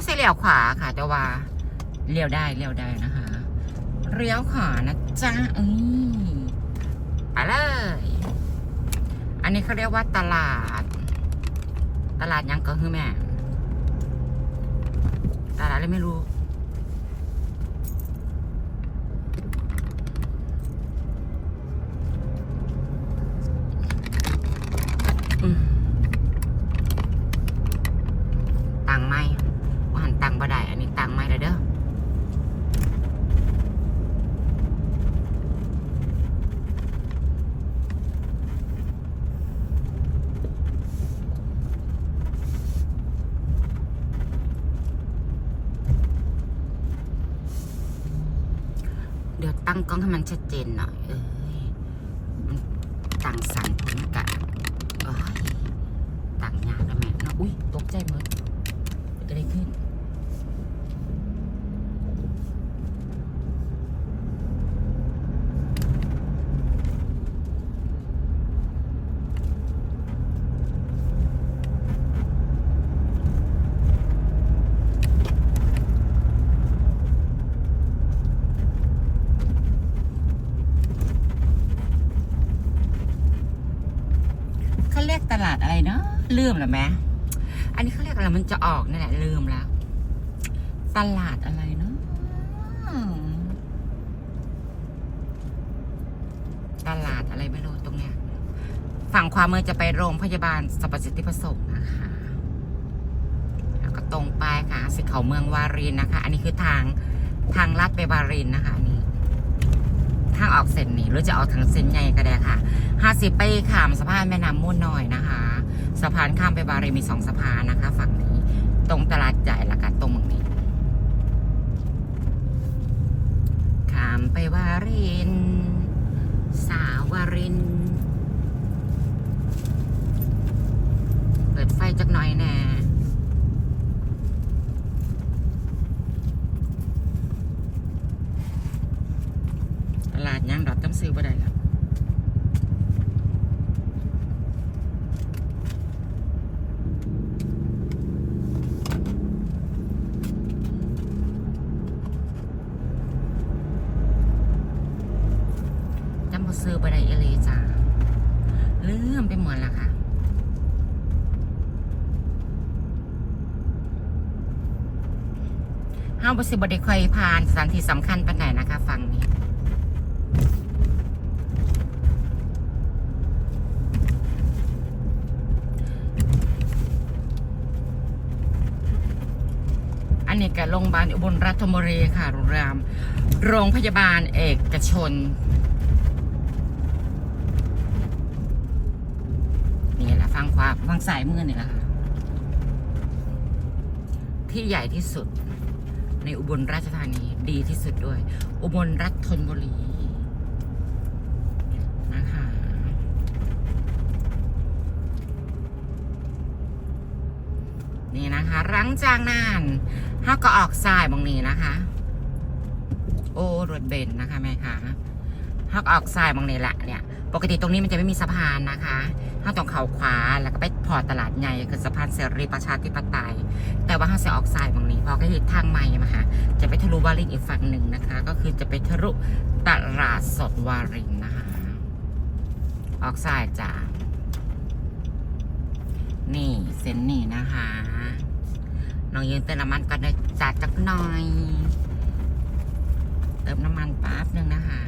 าเส้เลี้ยวขวาค่ะ แต่ว่าเลี้ยวได้เลี้ยวได้นะคะเลี้ยวขวานะจ๊ะเอ้ยไปเลย อันนี้เขาเรียกว่าตลาด ตลาดยังก็คือแม่ ตลาดอะไรไม่รู้ อืมตังไม่ว่าหันตังบ่ได้ อันนี้ตังไม่เลยเด้อ เดี๋ยว ตั้งกล้องให้มันชัดเจนหน่อยเอ้ยมันต่างสั่งคมกะเอ้ยต่างยากแล้วแม่นะอุ้ยตกใจหมดเกิดอะไรขึ้น เขาเรียกตลาดอะไรเนาะลืมแล้วแม่อันนี้เขาเรียกอะไรมันจะออกนั่นแหละลืมแล้ว ตลาดอะไรเนาะตลาดอะไรไม่รู้ตรงเนี้ย ฝั่งขวามือจะไปโรงพยาบาลสรรพสิทธิประสงค์นะคะแล้วก็ตรงไปค่ะสิเขาเมืองวารินนะคะ อันนี้คือทางทางลัดไปวารินนะคะอันนี้ ทางออกเส้นนี้หรือจะออกทางเส้นใหญ่ก็ได้ค่ะห้าสิบไปข้ามสะพานแม่น้ำมุ่นหน้อยนะคะ สะพานข้ามไปบาเรมีสองสะพานนะคะ ฝั่งนี้ ตรงตลาดใหญ่ละกันตรงนี้ข้ามไปวาริน สาวาริน เปิดไฟจักหน่อยแน่ ตลาดยังดอกจำซื้อบ่ได้แล้วจำบ่ซื้อบ่ได้เอหลีจ้าลืมไปหมดแล้วค่ะ ห้า บสิบได้ค่อยผ่านสถานที่สำคัญปานไหนนะคะฟังนี้อันนี้กับโรงพยาบาลอุบลรัฐมรีค่ะโรงแรมโรงพยาบาลเอกชนนี่แหละฟังความฟังสายมือนี่แหละค่ะที่ใหญ่ที่สุด ในอุบลราชธานีดีที่สุดด้วย อุบลรัฐธนบุรีนะคะนี่นะคะหลังจากนั้นห้าก็ออกสายบางนี้นะคะ โอ้รถเบนนะคะแม่คะ ห้ากออกสายบางนี้แหละเนี่ย ปกติตรงนี้มันจะไม่มีสะพานนะคะห้าต้องเขาขวาแล้วก็ไปพอตลาดใหญ่คือสะพานเสรีประชาธิปไตย แต่ว่าห้าจะออกสายบางนี้เพอก็คือทางใหม่มาค่ะจะไปทะลุวารินอีกฝั่งหนึ่งนะคะ ก็คือจะไปทะลุตลาดสดวารินนะคะ ออกสายจ้านี่เส้นนี่นะคะน้องยืนเติมน้ำมันก่อนนะจัดจักหน่อย เติมน้ำมันแป๊บหนึ่งนะคะ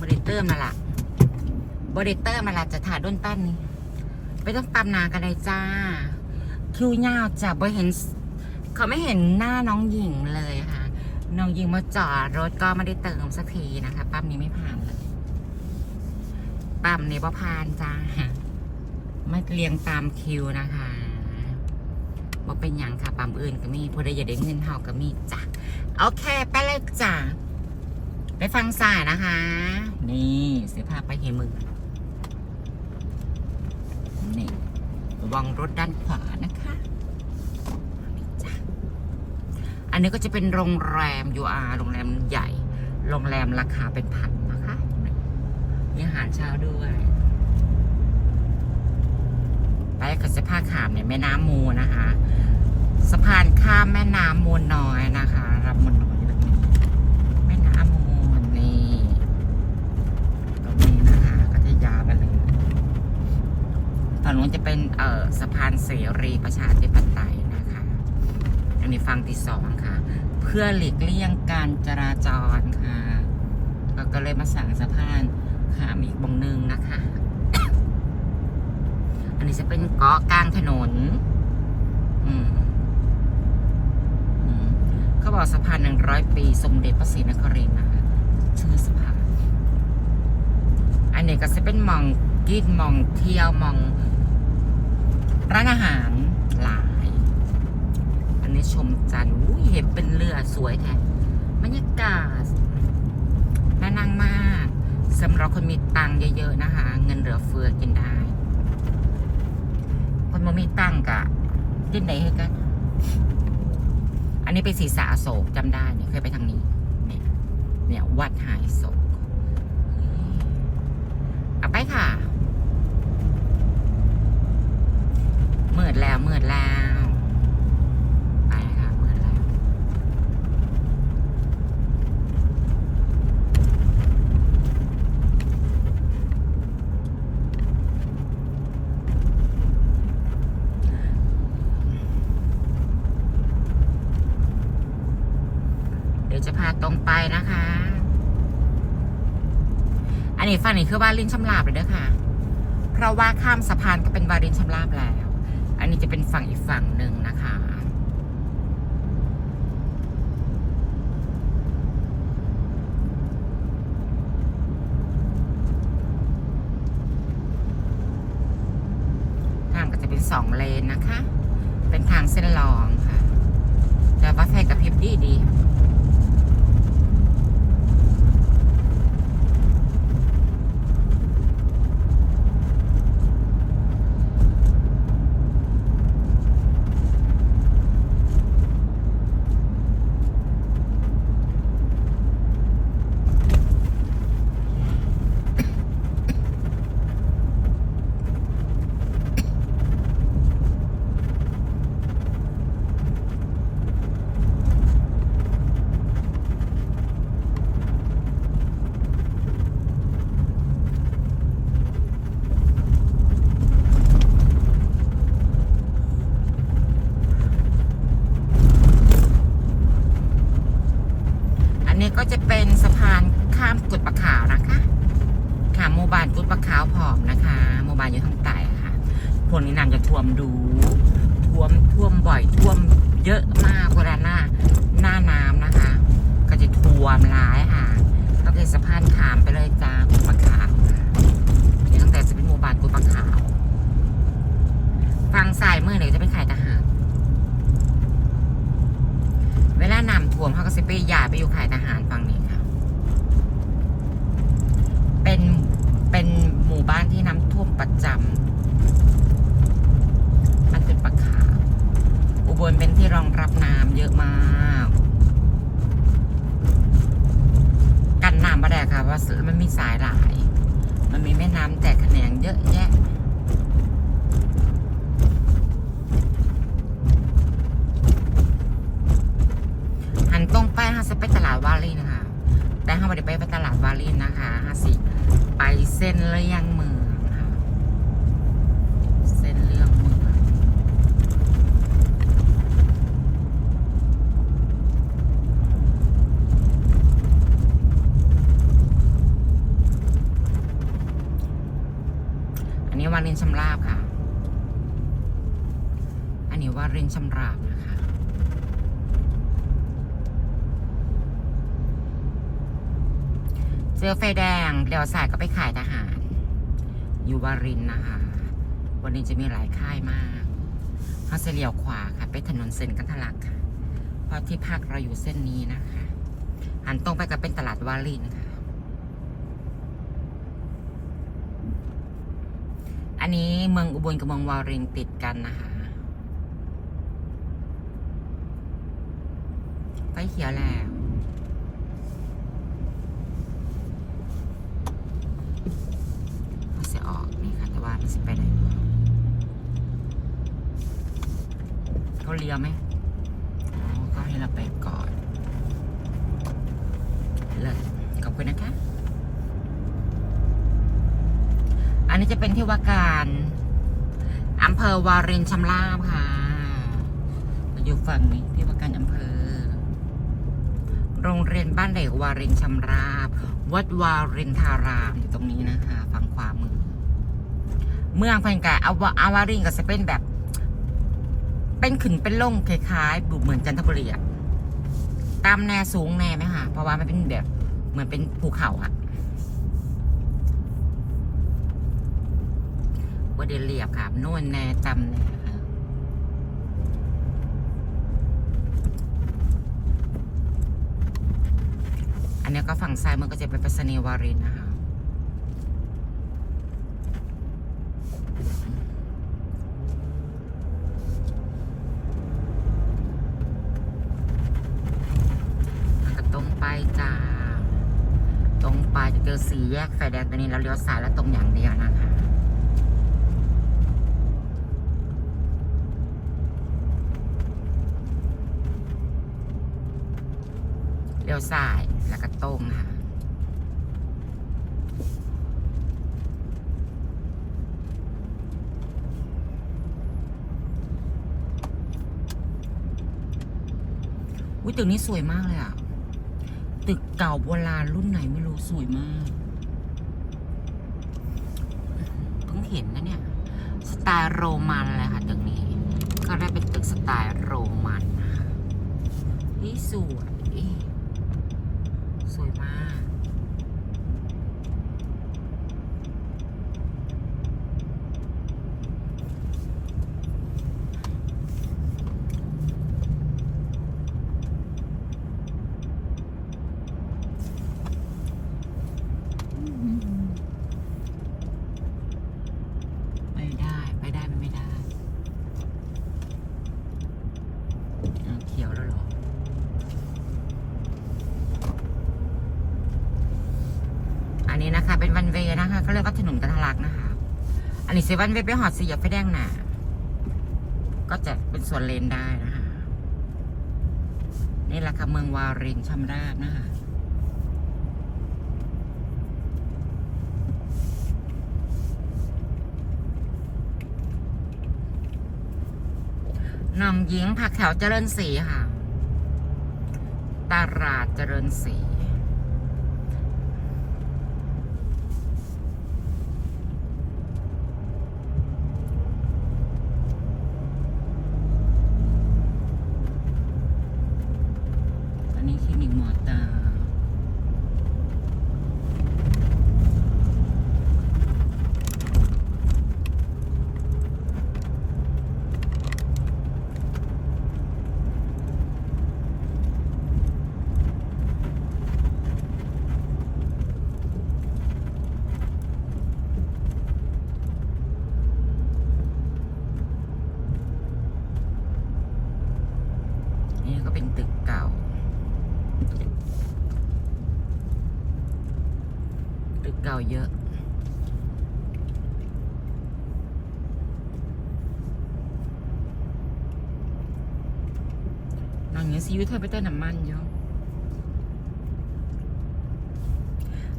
บริเตอร์มาละบริเตอร์มาละจะถ่ายด้นปั้นนี่ไม่ต้องตามนากันเลยจ้า คิวยาวจะบ่เห็น เขาไม่เห็นหน้าน้องหญิงเลยค่ะ น้องหญิงมาจอดรถก็ไม่ได้เติมสักทีนะคะ ปั๊มนี้ไม่ผ่านเลยปั๊มนี้บ่ผ่านจ้าไม่เรียงตามคิวนะคะบอกเป็นอย่างค่ะปั๊มอื่นก็มีผู้ใดอยากได้เงินเฮาก็มีจ้ะโอเค ไปเลยจ้า ไปฟังสายนะคะ นี่เสียภาพไปเฮมือนี่ระวังรถด้านขวานะคะนี่จ้ะอันนี้ก็จะเป็นโรงแรม UR โรงแรมใหญ่ โรงแรมราคาเป็นพันนะคะ มีอาหารเช้าด้วย ไปกับสะพานขามเนี่ยแม่น้ำมูลนะคะ สะพานข้ามแม่น้ำมูลน้อยนะคะ รับมูลน้อยแบบนี้ แม่น้ำมูลนี่ตรงนี้นะคะ ก็จะยาวไปเลย ฝั่งนู้นจะเป็นเอ่อสะพานเสรีประชาธิปไตยนะคะ อันนี้ฟังที่สองค่ะ เพื่อหลีกเลี่ยงการจราจรค่ะก็ก็เลยมาสั่งสะพานขามอีกบงหนึ่งนะคะ อันนี้จะเป็นเกาะกลางถนน อืมเขาบอกสะพานหนึ่งร้อยปี สมเด็จพระศรีนครินทร์นะคะชื่อสะพานอันนี้ก็จะเป็นมองกินมองเที่ยวมอง ร้านอาหารหลาย อันนี้ชมจันทร์อุ้ยเห็นเป็นเรือสวยแท้บรรยากาศน่านั่งมากสำหรับคนมีตังค์เยอะ ๆ นะคะ เงินเหลือเฟือกินได้ คนบ่มีตังค์กะกินไหนให้กัน อันนี้เป็นศีรษะโศกจำได้เนี่ยเคยไปทางนี้ เนี่ย เนี่ยวัดหายโศกเอาไปค่ะมืดแล้วมืดแล้ว ไปค่ะมืดแล้ว เดี๋ยวจะพาตรงไปนะคะ อันนี้ฝั่งนี้ คือวารินชำลาบเลยเด้อค่ะ เพราะว่าข้ามสะพานก็เป็นวารินชำลาบแล้ว อันนี้จะเป็นฝั่งอีกฝั่งหนึ่งนะคะ ทางก็จะเป็นสองเลนนะคะ เป็นทางเส้นรองค่ะ แต่ว่าไฟกระพริบดีดีๆอันนี้ก็จะเป็นสะพานข้ามกุดปะขาวนะคะค่ะหมู่บ้านกุดปะขาวผอมนะคะหมู่บ้านอยู่ทางใต้ค่ะพวกนี้น้ำจะท่วมดู ท่วมท่วมบ่อยท่วมเยอะมากเวลาหน้าหน้าน้ำนะคะ ก็จะท่วมร้ายค่ะ ก็คือสะพานขามไปเลยจ้ากุดปะขาวนี่ตั้งแต่จะเป็นหมู่บ้านกุดปะขาวฝั่งซ้ายมือเนี่ยจะเป็นขายทหาร เวลาน้ำท่วมเขาก็สิไปย้ายไปอยู่ค่ายทหารฝั่งนี้ค่ะ เป็นเป็นหมู่บ้านที่น้ำท่วมประจำมันเป็นปะขาอุบลเป็นที่รองรับน้ำเยอะมาก กันน้ำมาได้ค่ะเพราะมันมีสายหลาย มันมีแม่น้ำแตกแขนงเยอะแยะ หันตรงไปฮะ จะไปตลาดวาลีนะคะ แต่ห้าไม่ได้ไปไปตลาดวาลีนะคะฮะสิ ไปเส้นเลี่ยงเมืองค่ะ เส้นเลี่ยงเมืองอันนี้วารินชำราบค่ะ อันนี้วารินชำราบนะคะ เจ อไฟแดงเลี้ยวซ้ายก็ไปขายทหาร อยู่วารินนะคะ วันนี้จะมีหลายค่ายมากเขาจะเลี้ยวขวาค่ะไปถนนเส้นกันทลักค่ะ เพราะที่พักเราอยู่เส้นนี้นะคะหันตรงไปก็เป็นตลาดวารินค่ะ อันนี้เมืองอุบลกับเมืองวารินติดกันนะคะไฟเขียวแล้วมันจะออกนี่ค่ะ แต่ว่ามันจะไปไหนบ้เขาเลี้ยวไหมก็ให้เราไปก่อนเลยขอบคุณนะคะ อันนี้จะเป็นที่ว่าการอำเภอวารินชำราบค่ะ อยู่ฝั่งนี้ที่ว่าการอำเภอ โรงเรียนบ้านเด็กวารินชำราบ วัดวารินทารามอยู่ตรงนี้นะคะ ฝั่ง เมืองเพันกะอาวอาวารินก็จะเป็นแบบ เป็นขึ้นเป็นลงคล้ายๆเหมือนจันทบุรีอะตามแนวสูงแน่ไหมคะเพราะว่ามันเป็นแบบ เหมือนเป็นภูเขาอะว่าเดเรียบค่ะโน่นแน่จำแน่ค่ะอันนี้ก็ฝั่งซ้ายมันก็จะเป็นไปรษณีวารินนะคะ แล้วก็ตรงไปจ้า ตรงไปจะเจอ สี่แยกไฟแดงตัวนี้แล้วเลี้ยวซ้ายแล้วตรงอย่างเดียวนะคะเลี้ยวซ้ายแล้วก็ตรงค่ะอุ้ยตึกนี้สวยมากเลยอะ ตึกเก่าโบราณรุ่นไหนไม่รู้สวยมาก เห็นนะเนี่ย สไตล์โรมันเลยค่ะตึกนี้ ก็ได้เป็นตึกสไตล์โรมันนี่สวยสวยมาก ไปได้ ไปได้มันไม่ได้อ้าวเขียวแล้วเหรอ อันนี้นะคะ เป็นวันเวย์นะคะเขาเรียกว่าถนนกันทะลักนะคะ อั นนี้เซวันเวย์ไปหอดสีหยียบไฟแดงหนาก็จะเป็นส่วนเลนได้นะคะ นี่แหละค่ะเมืองวารินชำราบนะคะน้องหญิงผักแถวเจริญศรีค่ะ ตลาดเจริญศรีอันนี้คลินิกหมอตา นี่ก็เป็นตึกเก่า ตึกเก่าเยอะ นางอ ย่างซีวิเธอไปเติมน้ำมันอยู่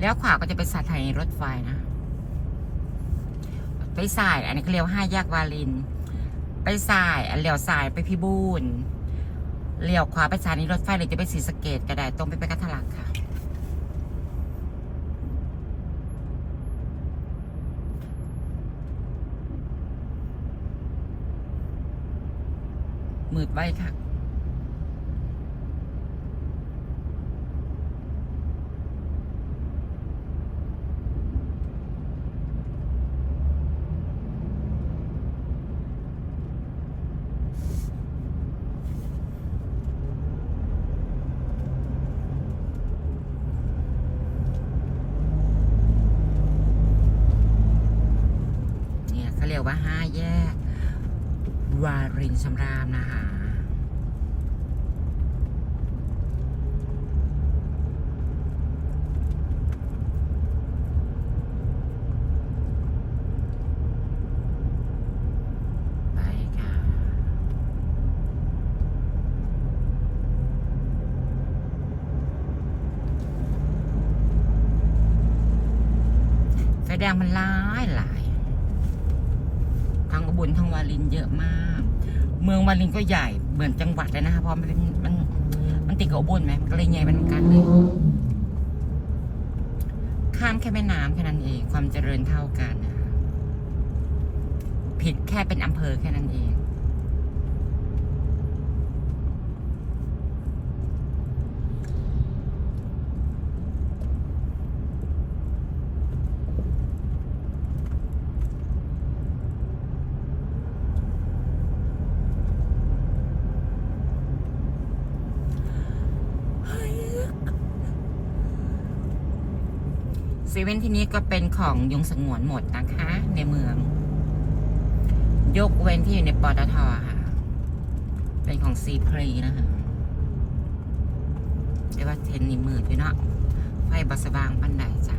แล้วขวาก็จะเป็นสถานีรถไฟนะ ไปสาย อันนี้เขเรียวห้าแยกวาลิน ไปสาย อันเลี้ยวสายไปพิบูลเลี้ยวขวาไปสถานีรถไฟหรือจะไปศรีสะเกดก็ได้ตรงไปไปกัทลักค่ะ มืดไว้ค่ะ รียกว่าห้าแยก วารินชำราบนะคะไปค่ะไฟแดงมันหลายหลาย ทั้งอุบลทั้งวารินเยอะมาก เมืองวารินก็ใหญ่เหมือนจังหวัดเลยนะคะเพราะมันเป็นมันมันติดกับอุบลไหมก็เลยใหญ่เป็นกันเลยข้ามแค่แม่น้ำแค่นั้นเอง ความเจริญเท่ากันนะคะผิดแค่เป็นอำเภอแค่นั้นเอง เซเว่นที่นี้ก็เป็นของยงสงวนหมดนะคะ ในเมือง ยกเว้นที่อยู่ในปตทค่ะ เป็นของซีพรีนะคะแต่ว่าเทนนี่มืดอยู่เนาะไฟบัสบางปันไดจ้ะ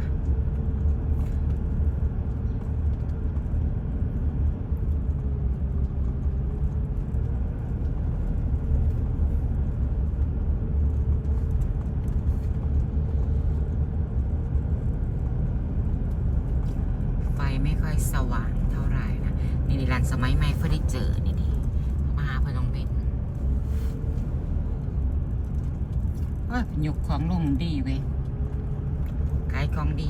ไฟไม่ค่อยสว่างเท่าไหร่นะ นี่นี่ร้านสมัยใหม่เฟอร์นิเจอร์นี่ดิมาหาเพื่อนน้องเบนเอ้ ยหยกของลงดีเว้ยขายของดี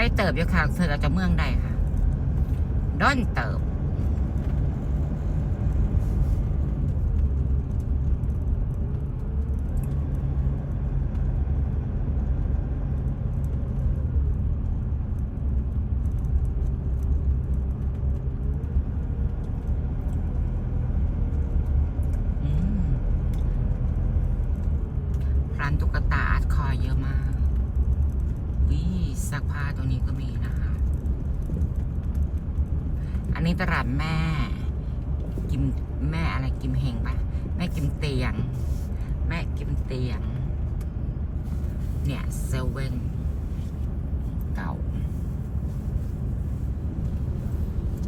ใกล้เติบอยู่ค่ะเธอเราจะเมืองใดค่ะด้นเติบ อืมร้านตุ๊กตาอาร์ตคอยเยอะมาก วิ ซักผ้าตรงนี้ก็มีนะคะ อันนี้ตลาดแม่ กิมแม่อะไรกิมเฮงปะแม่กิมเตียง แม่กิมเตียง เนี่ยเซเว่นเก่า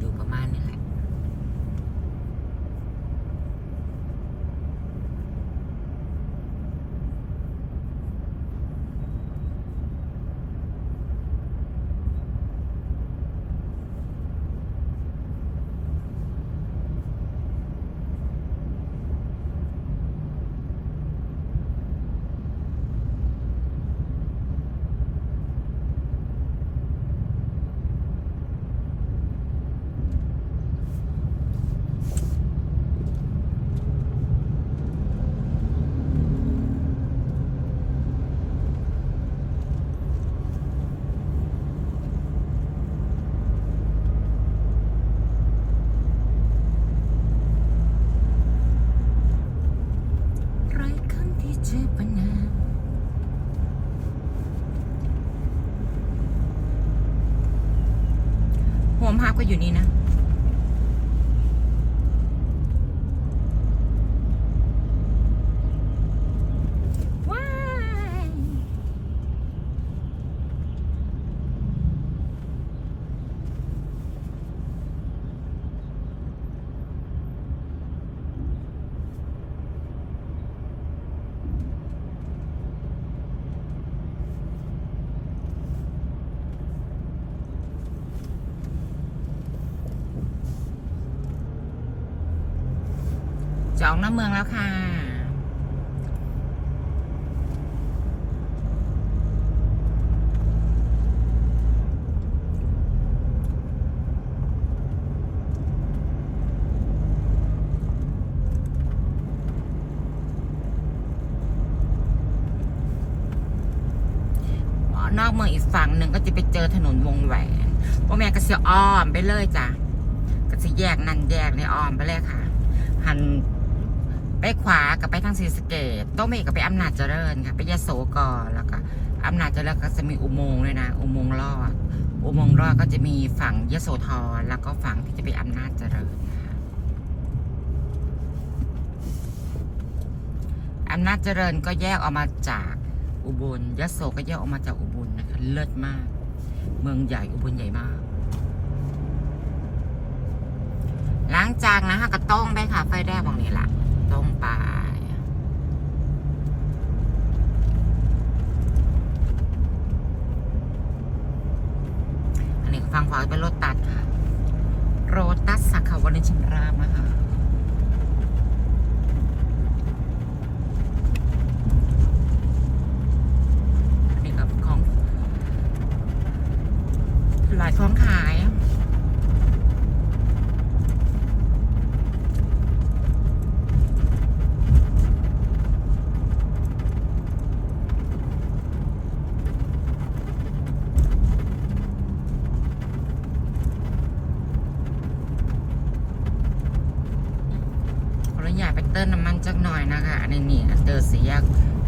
ดูประมาณนี้แหละ อ ฮาร์ปก็ อยู่นี่นะ ว้าย จะออกนอกเมืองแล้วค่ะ นอกเมืองอีกฝั่งหนึ่งก็จะไปเจอถนนวงแหวนพ่อแม่ก็เสียอ้อมไปเลยจ้ะก็จะแยกนั่นแยกในอ้อมไปเลยค่ะหัน ไปขวากับไปทางศรีสะเกดต้องเมกับไปอำนาจเจริญค่ะไปยโสก่อนแล้วก็อำนาจเจริญก็จะมีอุโมงค์เลยนะ อุโมงค์รอด อุโมงค์รอดก็จะมีฝั่งยโสธรแล้วก็ฝั่งที่จะไปอำนาจเจริญค่ะอำนาจเจริญก็แยกออกมาจากอุบลยโสก็แยกออกมาจากอุบลนะคะเลิศมาก เมืองใหญ่อุบลใหญ่มาก หลังจากนะคะก็ต้องไปค่ะไฟแดงบางนี้ละต้องไป อันนี้ฟัง ขวาเป็นรถตัดค่ะ โรตัสสาขาวันชิมรามนะคะ อันนี้กับของ หลายของขาย ขอนุญาตไปเติมน้ำมันจักหน่อยนะคะอันนี้นี่เจอสีแยก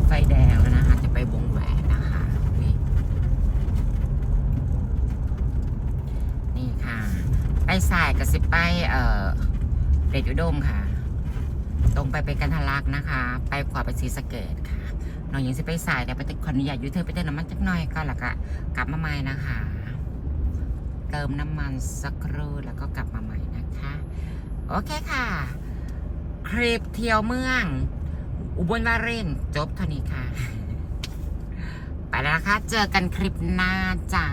ไฟแดงแล้วนะคะ จะไปวงแหวนนะคะอุ๊ยนี่ค่ะ ไปสายกับสิไปเอ่อเดชอุดมค่ะ ตรงไปไปกันทะลักนะคะ ไปขวาไปศรีสเกดค่ะน้องหญิงสิไปสายเดี๋ยวไปติดขออนุญาตยูเธอไปเติมน้ำมันจักหน่อยก็แล้วก็กลับมาใหม่นะคะ เติมน้ำมันสักครู่แล้วก็กลับมาใหม่นะคะ โอเคค่ะ คลิปเที่ยวเมือง อุบลวาเรนจบเท่านี้ค่ะ ไปแล้วนะคะ เจอกันคลิปหน้าจ้า